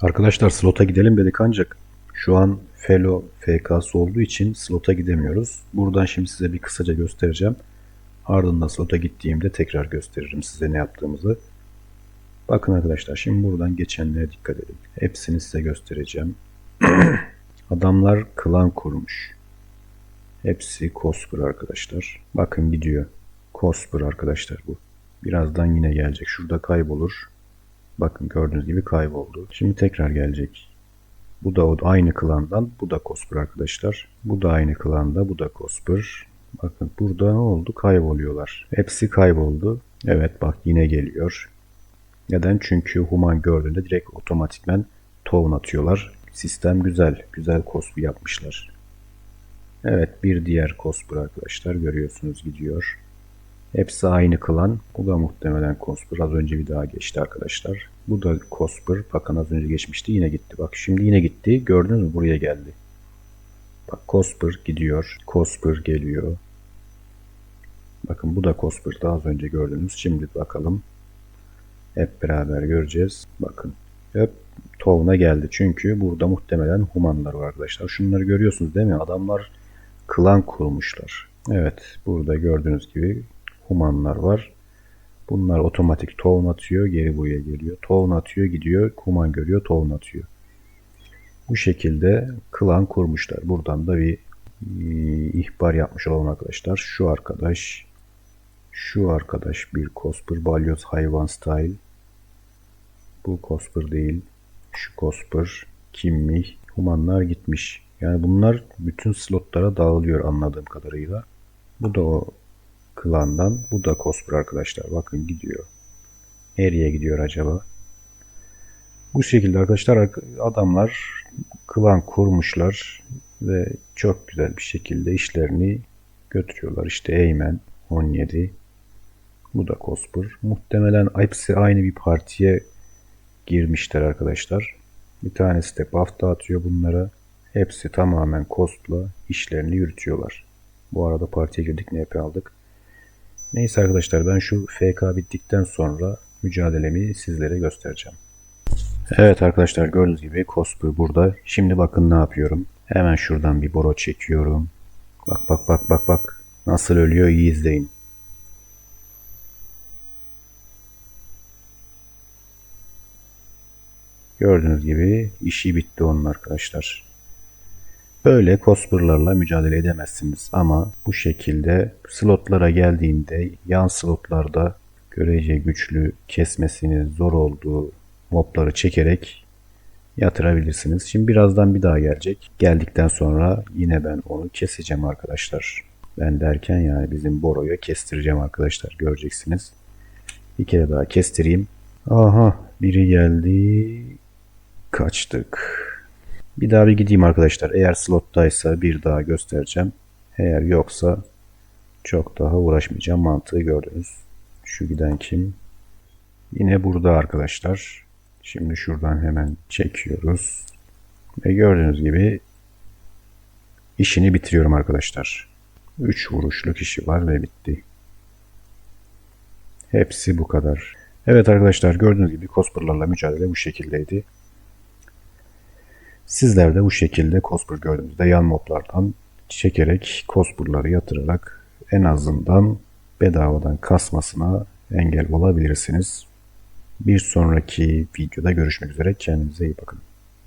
Arkadaşlar slota gidelim dedik ancak şu an Felo FK'sı olduğu için slota gidemiyoruz. Buradan şimdi size bir kısaca göstereceğim. Ardından slota gittiğimde tekrar gösteririm size ne yaptığımızı. Bakın arkadaşlar şimdi buradan geçenlere dikkat edin. Hepsini size göstereceğim. Adamlar klan kurmuş. Hepsi Cosper arkadaşlar. Bakın gidiyor. Cosper arkadaşlar bu. Birazdan yine gelecek. Şurada kaybolur. Bakın gördüğünüz gibi kayboldu. Şimdi tekrar gelecek. Bu da aynı klandan. Bu da Cosper arkadaşlar. Bu da aynı klanda. Bu da Cosper. Bakın burada ne oldu? Kayboluyorlar. Hepsi kayboldu. Evet bak yine geliyor. Neden? Çünkü Human gördüğünde direkt otomatikmen tohum atıyorlar. Sistem güzel. Güzel Cosper yapmışlar. Evet bir diğer Cosper arkadaşlar görüyorsunuz gidiyor. Hepsi aynı klan. Bu da muhtemelen Cosper. Az önce bir daha geçti arkadaşlar. Bu da Cosper. Bakın az önce geçmişti. Yine gitti. Bak şimdi yine gitti. Gördünüz mü? Buraya geldi. Bak Cosper gidiyor. Cosper geliyor. Bakın bu da Cosper. Daha az önce gördünüz. Şimdi bakalım. Hep beraber göreceğiz. Bakın. Hep Tovna geldi. Çünkü burada muhtemelen humanlar var arkadaşlar. Şunları görüyorsunuz değil mi? Adamlar klan kurmuşlar. Evet. Burada gördüğünüz gibi humanlar var. Bunlar otomatik tohum atıyor, geri buraya geliyor. Tohum atıyor, gidiyor, human görüyor, tohum atıyor. Bu şekilde klan kurmuşlar. Buradan da bir e, ihbar yapmış olalım arkadaşlar. Şu arkadaş, şu arkadaş bir Cosper Balyoz hayvan style. Bu Cosper değil. Şu Cosper kimmi? Humanlar gitmiş. Yani bunlar bütün slotlara dağılıyor anladığım kadarıyla. Bu da o klandan. Bu da Cosper arkadaşlar. Bakın gidiyor. Nereye gidiyor acaba? Bu şekilde arkadaşlar adamlar klan kurmuşlar ve çok güzel bir şekilde işlerini götürüyorlar. İşte Eymen 17 bu da Cosper. Muhtemelen hepsi aynı bir partiye girmişler arkadaşlar. Bir tanesi de buff dağıtıyor bunlara. Hepsi tamamen Cosp'la işlerini yürütüyorlar. Bu arada partiye girdik NP aldık. Neyse arkadaşlar ben şu FK bittikten sonra mücadelemi sizlere göstereceğim. Evet arkadaşlar gördüğünüz gibi Cosper burada. Şimdi bakın ne yapıyorum. Hemen şuradan bir boro çekiyorum. Bak bak bak bak bak. Nasıl ölüyor iyi izleyin. Gördüğünüz gibi işi bitti onun arkadaşlar. Böyle Cosper'larla mücadele edemezsiniz ama bu şekilde slotlara geldiğinde yan slotlarda görece güçlü kesmesinin zor olduğu mobları çekerek yatırabilirsiniz. Şimdi birazdan bir daha gelecek. Geldikten sonra yine ben onu keseceğim arkadaşlar. Ben derken yani bizim Boro'yu kestireceğim arkadaşlar göreceksiniz. Bir kere daha kestireyim. Aha biri geldi. Kaçtık. Bir daha bir gideyim arkadaşlar. Eğer slottaysa bir daha göstereceğim. Eğer yoksa çok daha uğraşmayacağım. Mantığı gördünüz. Şu giden kim? Yine burada arkadaşlar. Şimdi şuradan hemen çekiyoruz. Ve gördüğünüz gibi işini bitiriyorum arkadaşlar. 3 vuruşluk işi var ve bitti. Hepsi bu kadar. Evet arkadaşlar gördüğünüz gibi Cosper'larla mücadele bu şekildeydi. Sizler de bu şekilde Cosper gördüğünüzde yan moblardan çekerek Cosper'ları yatırarak en azından bedavadan kasmasına engel olabilirsiniz. Bir sonraki videoda görüşmek üzere. Kendinize iyi bakın.